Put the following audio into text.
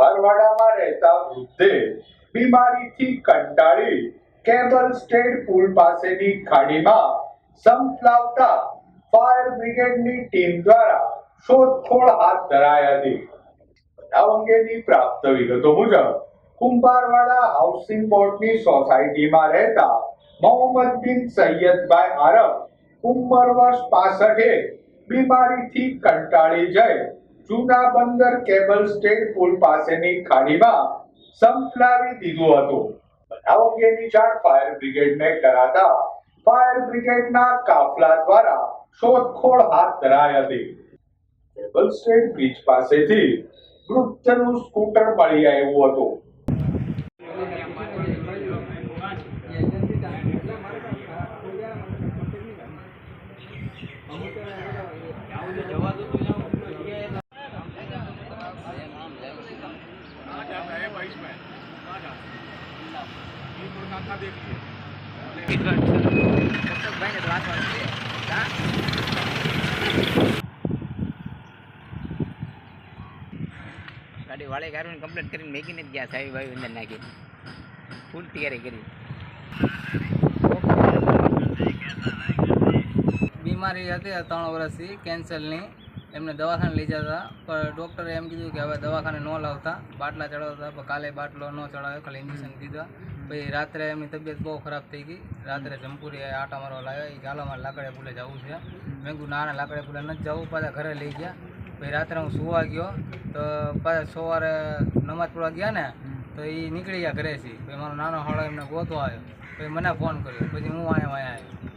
ભરવાડામાં રહેતા વૃદ્ધે બીમારીથી કંટાળી કેબલ સ્ટેડ પુલ પાસેની ખાડીમાં સંપલાવતા ફાયર બ્રિગેડની ટીમ દ્વારા શોધખોળ હાથ ધરાઈ હતી. બનાવ અંગેની પ્રાપ્ત વિગતો મુજબ, કુંભારવાડા હાઉસિંગ બોર્ડની સોસાયટીમાં રહેતા મોહમ્મદ બિન સૈયદભાઈ આરબ ઉંમર વર્ષ પાસઠે બીમારીથી કંટાળી જઈ જૂના બંદર કેબલ સ્ટેટ પુલ પાસેની ખાડીમાં સંપલાવી દીધું હતું. બનાવ અંગેની જાણ ફાયર બ્રિગેડને કરાતા ફાયર બ્રિગેડના કાફલા દ્વારા શોધખોળ હાથ ધરાઈ હતી. કેબલ સ્ટેડ બ્રિજ પાસેથી વૃદ્ધનું સ્કૂટર મળી આવ્યું હતું. ગાડી વાળે ગાડીને કમ્પ્લીટ કરીને મેકીને જ ગયા સાહેબ ભાઈ અંદર નાખી. ફૂલ તૈયારી કરી. બીમારી હતી ત્રણ વર્ષથી કેન્સરની એમને દવાખાને લઈ જતા પણ ડૉક્ટરે એમ કીધું કે હવે દવાખાને ન લાવતા. બાટલા ચડાવતા પણ કાલે બાટલો ન ચડાવ્યો. ખાલી ઇન્જેક્શન દીધા. પછી રાત્રે એમની તબિયત બહુ ખરાબ થઈ ગઈ. રાત્રે જમપુરી આટા મારવા લાવ્યા એ ગાલામાં લાકડે પુલે જવું છે. મેં કીધું, ના ના લાકડે પુલે નથી જવું. પાછા ઘરે લઈ ગયા. પછી રાત્રે હું સુવા ગયો. તો પાછા સવારે નમાજ પડવા ગયા ને, તો એ નીકળી ગયા ઘરેથી. પછી મારો નાનો હાળો એમને ગોતો આવ્યો. પછી મને ફોન કર્યો. પછી હું અહીંયા અહીંયા આવ્યો.